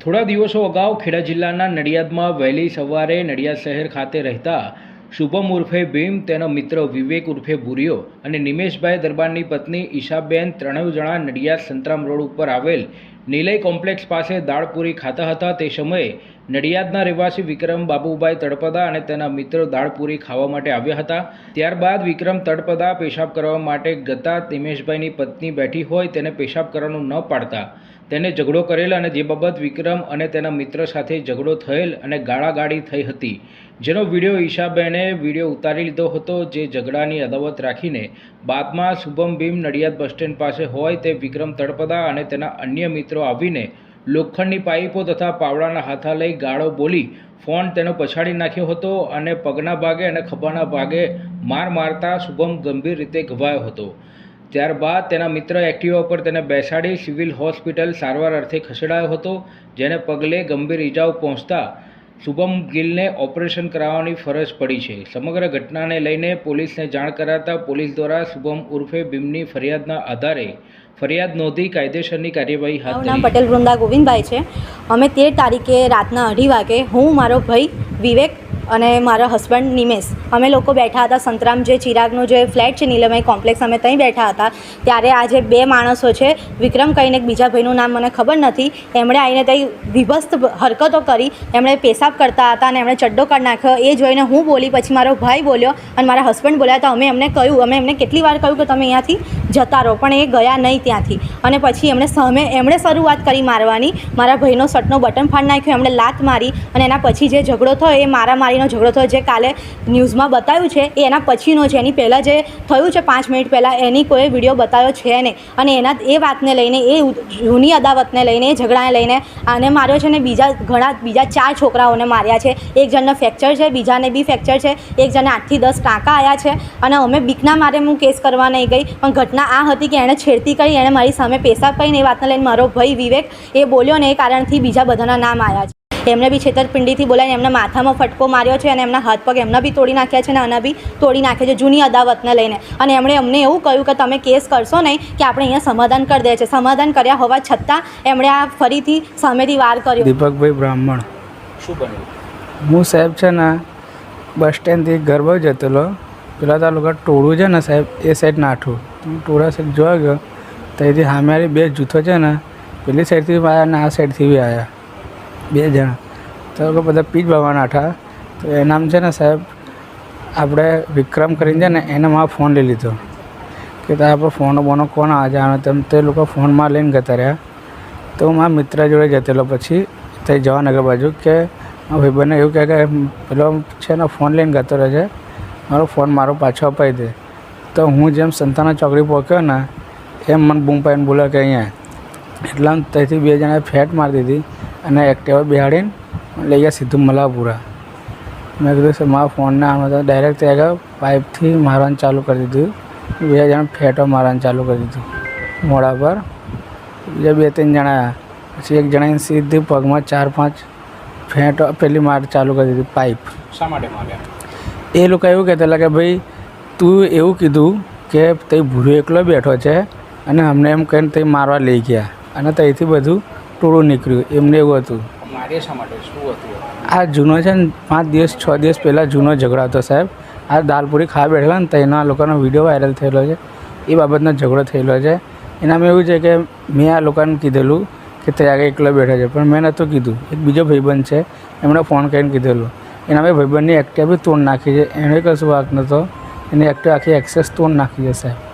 થોડા દિવસો અગાઉ ખેડા જિલ્લાના નડિયાદમાં વહેલી સવારે નડિયાદ શહેર ખાતે રહેતા શુભમ ઉર્ફે ભીમ તેનો મિત્ર વિવેક ઉર્ફે ભૂરિયો અને નિમેશભાઈ દરબારની પત્ની ઈશાબેન ત્રણેય જણા નડિયાદ સંતરામ રોડ ઉપર આવેલ નિલય કોમ્પ્લેક્સ પાસે દાળપુરી ખાતા હતા. તે સમયે નડિયાદના રહેવાસી વિક્રમ બાબુભાઈ તળપદા અને તેના મિત્રો દાળપુરી ખાવા માટે આવ્યા હતા. ત્યારબાદ વિક્રમ તળપદા પેશાબ કરવા માટે ગતા નિમેશભાઈની પત્ની બેઠી હોય તેને પેશાબ કરવાનું ન પાડતા. તેને ઝઘડો કરેલ અને જે બાબત વિક્રમ અને તેના મિત્ર સાથે ઝઘડો થયેલ અને ગાળાગાળી થઈ હતી. જેનો વીડિયો ઈશાબેને વીડિયો ઉતારી લીધો હતો જે ઝઘડાની અદાવત રાખીને બાદમાં શુભમ ભીમ નડિયાદ બસ સ્ટેન્ડ પાસે હોય તે વિક્રમ તળપદા અને તેના અન્ય મિત્રો આવીને લોખંડની પાઇપો તથા પાવડાના હાથા લઈ ગાળો બોલી ફોન તેનો પછાડી નાખ્યો હતો અને પગના ભાગે અને ખભાના ભાગે માર મારતા શુભમ ગંભીર રીતે ઘવાયો હતો. ત્યારબાદ તેના મિત્ર એક્ટિવા પર તેને બેસાડી સિવિલ હોસ્પિટલ સારવાર અર્થે ખસેડાયો હતો, જેને પગલે ગંભીર ઈજાઓ પહોંચતા શુભમ ગિલને ઓપરેશન કરાવવાની ફરજ પડી છે. સમગ્ર ઘટનાને લઈને પોલીસને જાણ કરાતા પોલીસ દ્વારા શુભમ ઉર્ફે ભીમની ફરિયાદના આધારે ફરિયાદ નોંધી કાયદેસરની કાર્યવાહી હાથ ધરી. પટેલ વૃંદા ગોવિંદભાઈ છે. અમે તેર તારીખે રાતના અઢી વાગે હું મારો ભાઈ વિવેક અને મારા હસબન્ડ નિમેશ. અમે લોકો બેઠા હતા સંતરામ જે ચિરાગનો જે ફ્લેટ છે, નીલમય કોમ્પ્લેક્સ અમે ત્યાં બેઠા હતા. ત્યારે આજે બે માણસો છે, વિક્રમ કહીને એક બીજા ભાઈનું નામ મને ખબર નથી, એમણે આવીને ત્યાં વિભસ્ત હરકતો કરી, એમણે પેશાબ કરતા હતા અને એમણે ચડ્ડો કરી નાખ્યો. એ જોઈને હું બોલી, પછી મારો ભાઈ બોલ્યો અને મારા હસબન્ડ બોલ્યા હતા અમે એમને કહ્યું, અમે એમને કેટલી વાર કહ્યું કે તમે અહીંયાથી જતા રહો, પણ એ ગયા નહીં ત્યાંથી. અને પછી એમણે સામે, એમણે શરૂઆત કરી મારવાની. મારા ભાઈનો શર્ટનો બટન ફાડી નાખ્યો, એમણે લાત મારી અને એના પછી જે ઝઘડો થયો, એ મારામારીનો ઝઘડો થયો. જે કાલે ન્યૂઝમાં બતાવ્યું છે, એ એના પછીનો છે. એની પહેલાં જે થયું છે પાંચ મિનિટ પહેલાં, એની કોઈ વીડિયો બતાવ્યો છે નહીં. અને એના એ વાતને લઈને, એ જૂની અદાવતને લઈને, એ ઝઘડાને લઈને આને માર્યો છે ને બીજા ઘણા, બીજા ચાર છોકરાઓને માર્યા છે. એક જણને ફ્રેક્ચર છે, બીજાને બી ફ્રેક્ચર છે. એક જણને આઠથી દસ ટાંકા આવ્યા છે. અને અમે બીકના મારે હું કેસ કરવા નહીં ગઈ, પણ ઘટના આ હતી કે એણે છેડતી કરી, એણે મારી સામે પેશાબ કરીને એ વાતને લઈને મારો ભાઈ વિવેક એ બોલ્યો ને એ કારણથી બીજા બધાના નામ આવ્યા છે. એમને બી છેતરપિંડીથી બોલાવીને એમને માથામાં ફટકો માર્યો છે અને એમના હાથ પગ એમના બી તોડી નાખ્યા છે અને આના બી તોડી નાખ્યા છે જૂની અદાવતને લઈને. અને એમણે અમને એવું કહ્યું કે તમે કેસ કરશો નહીં કે આપણે અહીંયા સમાધાન કરી દે છે. સમાધાન કર્યા હોવા છતાં એમણે આ ફરીથી સામેથી વાર કર્યો. દીપકભાઈ બ્રાહ્મણ. શું બન્યું? હું સાહેબ છે ને બસ સ્ટેન્ડથી ઘર બાજુ જતેલો પેલા તાલુકા ટોળું છે ને સાહેબ એ સાઈડ નાઠું. હું ટોળા સાઈડ જોવા ગયો. ત્યાંથી એથી સામે બે જૂથો છે ને પેલી સાઈડથી બી આવ્યા ને આ સાઈડથી બી આવ્યા બે જણા. તો લોકો બધા પીજ ભાવાના હતા તો એનામ છે ને સાહેબ, આપણે વિક્રમ કરીને છે ને એને મારો ફોન લઈ લીધો. કે તારા પર ફોનો બોનો કોણ આ જાણે તેમ તે લોકો ફોનમાં લઈને જતા રહ્યા. તો હું મારા મિત્ર જોડે જતેલો પછી તે જવાનગર બાજુ કે ભાઈબંધને એવું કહે કે પેલો છે ને ફોન લઈને જતો રહે છે. મારો ફોન મારો પાછો અપાઈ દે. તો હું જેમ સંતાના ચોકડી પહોંચ્યો ને, એમ મને બૂમ પાઈને બોલે કે અહીંયા. એટલા ત્યાંથી બે જણાએ ફેટ મારી દીધી. અને એક્ટિવા બિહાડીને લઈ ગયા સીધું મલાપુરા. મેં કીધું સર મારા ફોનને આમ તો ડાયરેક્ટ ત્યાં પાઇપથી મારવાનું ચાલુ કરી દીધું. બે જણા ફેટો મારવાનું ચાલુ કરી દીધું. મોડા પર બીજા બે ત્રણ જણા પછી એક જણાએ સીધી પગમાં ચાર પાંચ ફેંટો પેલી માર ચાલુ કરી દીધી પાઇપ શા માટે માર્યા? એ લોકો એવું કહેતા હતા કે ભાઈ તું એવું કીધું કે તે ભૂરો એકલો બેઠો છે અને અમને એમ કહીને તે મારવા લઈ ગયા. અને ત્યાંથી બધું ટોળું નીકળ્યું એમને એવું હતું. આ જૂનો છે ને પાંચ દિવસ છ દિવસ પહેલાં જૂનો ઝઘડો હતો સાહેબ. આ દાલપુરી ખાવા બેઠેલા ને તેના લોકોનો વીડિયો વાયરલ થયેલો છે. એ બાબતનો ઝઘડો થયેલો છે. એનામાં એવું છે કે મેં આ લોકોને કીધેલું કે તે આગળ એકલો બેઠો છે પણ મેં નહોતું કીધું. એક બીજો ભાઈબંધ છે એમણે ફોન કરીને કીધેલું. એના મેં ભાઈબંધની એક્ટિવા બી તોડ નાખી છે. એણે કશું વાક નહોતો. એની એક્ટિવા આખી એક્સેસ તોડ નાખી છે સાહેબ.